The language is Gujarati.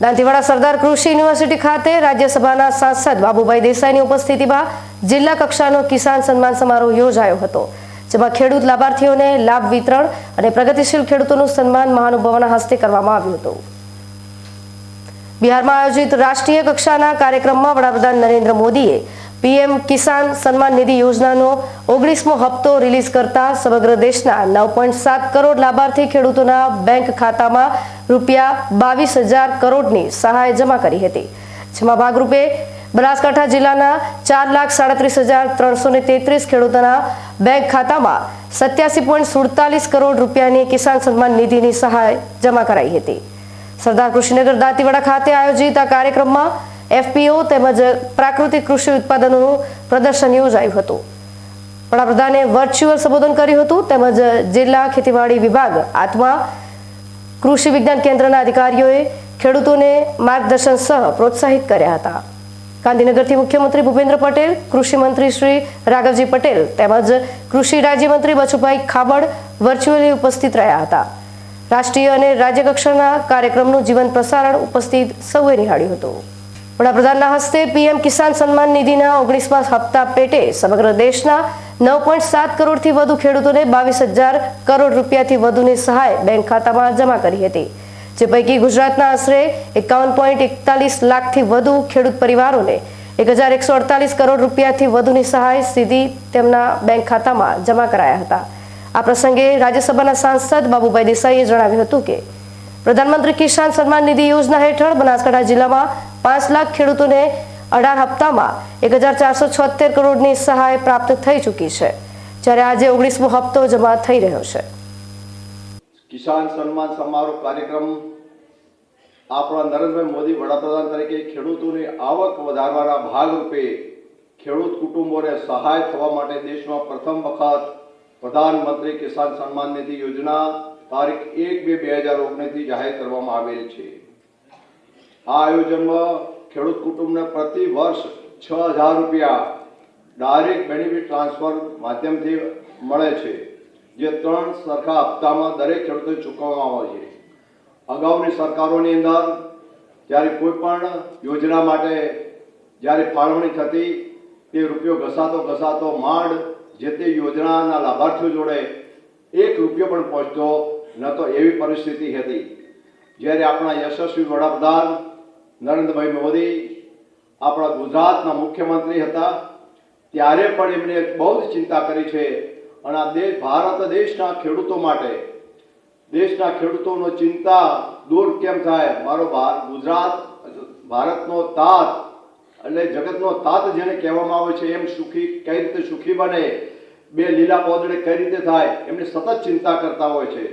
દાંતીવાડા સરદાર કૃષિ યુનિવર્સિટી ખાતે રાજ્યસભાના સાંસદ બાબુભાઈ દેસાઈની ઉપસ્થિતિમાં જિલ્લા કક્ષાનો કિસાન સન્માન સમારોહ યોજાયો હતો, જેમાં ખેડૂત લાભાર્થીઓને લાભ વિતરણ અને પ્રગતિશીલ ખેડૂતોનું સન્માન મહાનુભાવોના હસ્તે કરવામાં આવ્યું હતું. બિહારમાં આયોજિત રાષ્ટ્રીય કક્ષાના કાર્યક્રમમાં વડાપ્રધાન નરેન્દ્ર મોદીએ પીએમ કિસાન સન્માન નિધિ યોજનાનો ઓગણીસમો હપ્તો રિલીઝ કરતા સમગ્ર દેશના નવ પોઈન્ટ સાત કરોડ લાભાર્થી ખેડૂતોના બેંક ખાતામાં રૂપિયા બાવીસ હજાર કરોડની સહાય જમા કરી હતી. જેમાં ભાગરૂપે બનાસકાંઠા જિલ્લાના ચાર લાખ સાડત્રીસ હજાર ત્રણસો ને તેત્રીસ ખેડૂતોના બેંક ખાતામાં સત્યાસી પોઈન્ટ સુડતાલીસ કરોડ રૂપિયાની કિસાન સન્માન નિધિની સહાય જમા કરાઈ હતી. સરદાર કૃષિનગર દાંતીવાડા ખાતે આયોજિત આ કાર્યક્રમમાં એફપીઓ તેમજ પ્રાકૃતિક કૃષિ ઉત્પાદનોનું પ્રદર્શન યોજાયું હતું. વડાપ્રધાને વર્ચ્યુઅલ સંબોધન કર્યું હતું તેમજ જિલ્લા ખેતીવાડી વિભાગ આત્મા કૃષિ વિજ્ઞાન કેન્દ્રના અધિકારીઓએ ખેડૂતોને માર્ગદર્શન સહ પ્રોત્સાહિત કર્યા હતા. ગાંધીનગરથી મુખ્યમંત્રી ભૂપેન્દ્ર પટેલ, કૃષિ મંત્રી શ્રી રાઘવજી પટેલ તેમજ કૃષિ રાજ્યમંત્રી બચુભાઈ ખાબડ વર્ચ્યુઅલી ઉપસ્થિત રહ્યા હતા. રાષ્ટ્રીય અને રાજ્ય કક્ષાના કાર્યક્રમનું જીવન પ્રસારણ ઉપસ્થિત સૌએ નિહાળ્યું હતું. વડાપ્રધાનના હસ્તે પીએમ કિસાન સન્માન નિધિના ઓગણીસમા હપ્તા પેટે સમગ્ર દેશના નવ પોઈન્ટ સાત કરોડથી વધુ ખેડૂતોને બાવીસ હજાર કરોડ રૂપિયાથી વધુની સહાય બેંક ખાતામાં જમા કરી હતી, જે પૈકી ગુજરાતના આશરે એકાવન પોઈન્ટ એકતાલીસ લાખથી વધુ ખેડૂત પરિવારોને એક હજાર એકસો અડતાલીસ કરોડ રૂપિયાથી વધુની સહાય સીધી તેમના બેંક ખાતામાં જમા કરાયા હતા. આ પ્રસંગે રાજ્યસભાના સાંસદ બાબુભાઈ દેસાઈએ જણાવ્યું હતું કે, પ્રધાનમંત્રી કિસાન સન્માન નિધિ યોજના હેઠળ બનાસકાંઠા જિલ્લામાં પાંચ લાખ ખેડૂતોને અઢાર હપ્તામાં એક હજાર ચારસો છોતેર કરોડની સહાય પ્રાપ્ત થઈ ચૂકી છે, જ્યારે આજે ઓગણીસમો હપ્તો જમા થઈ રહ્યો છે. કિસાન સન્માન સમારોહ કાર્યક્રમ આપણા નરેન્દ્રભાઈ મોદી વડાપ્રધાન તરીકે ખેડૂતોની આવક વધારવાના ભાગરૂપે ખેડૂત કુટુંબોને સહાય થવા માટે દેશમાં પ્રથમ વખત પ્રધાનમંત્રી કિસાન સન્માન નિધિ યોજના તારીખ એક બે બે હજાર ઓગણીસથી જાહેર કરવામાં આવેલ છે. આ આયોજનમાં ખેડૂત કુટુંબને પ્રતિ વર્ષ છ હજાર રૂપિયા ડાયરેક્ટ બેનિફિટ ટ્રાન્સફર માધ્યમથી મળે છે, જે ત્રણ સરખા હપ્તામાં દરેક ખેડૂતોને ચૂકવવામાં આવે છે. અગાઉની સરકારોની અંદર જ્યારે કોઈ પણ યોજના માટે જ્યારે ફાળવણી થતી, તે રૂપિયો ઘસાતો ઘસાતો માંડ જે તે યોજનાના લાભાર્થીઓ જોડે એક રૂપિયો પણ પહોંચતો ન તો એવી પરિસ્થિતિ હતી. જ્યારે આપણા યશસ્વી વડાપ્રધાન નરેન્દ્રભાઈ મોદી આપણા ગુજરાતના મુખ્યમંત્રી હતા. ત્યારે પણ એમણે બહુ જ ચિંતા કરી છે અને આ દેશ ભારત દેશના ખેડૂતો માટે. દેશના ખેડૂતોનો ચિંતા દૂર કેમ થાય? મારો ગુજરાત, ભારતનો તાત, એટલે જગતનો તાત જેને કહેવામાં આવે છે, એમ સુખી, કઈ રીતે સુખી બને? બે લીલા પોદડે કઈ રીતે થાય? એમની સતત ચિંતા કરતા હોય છે.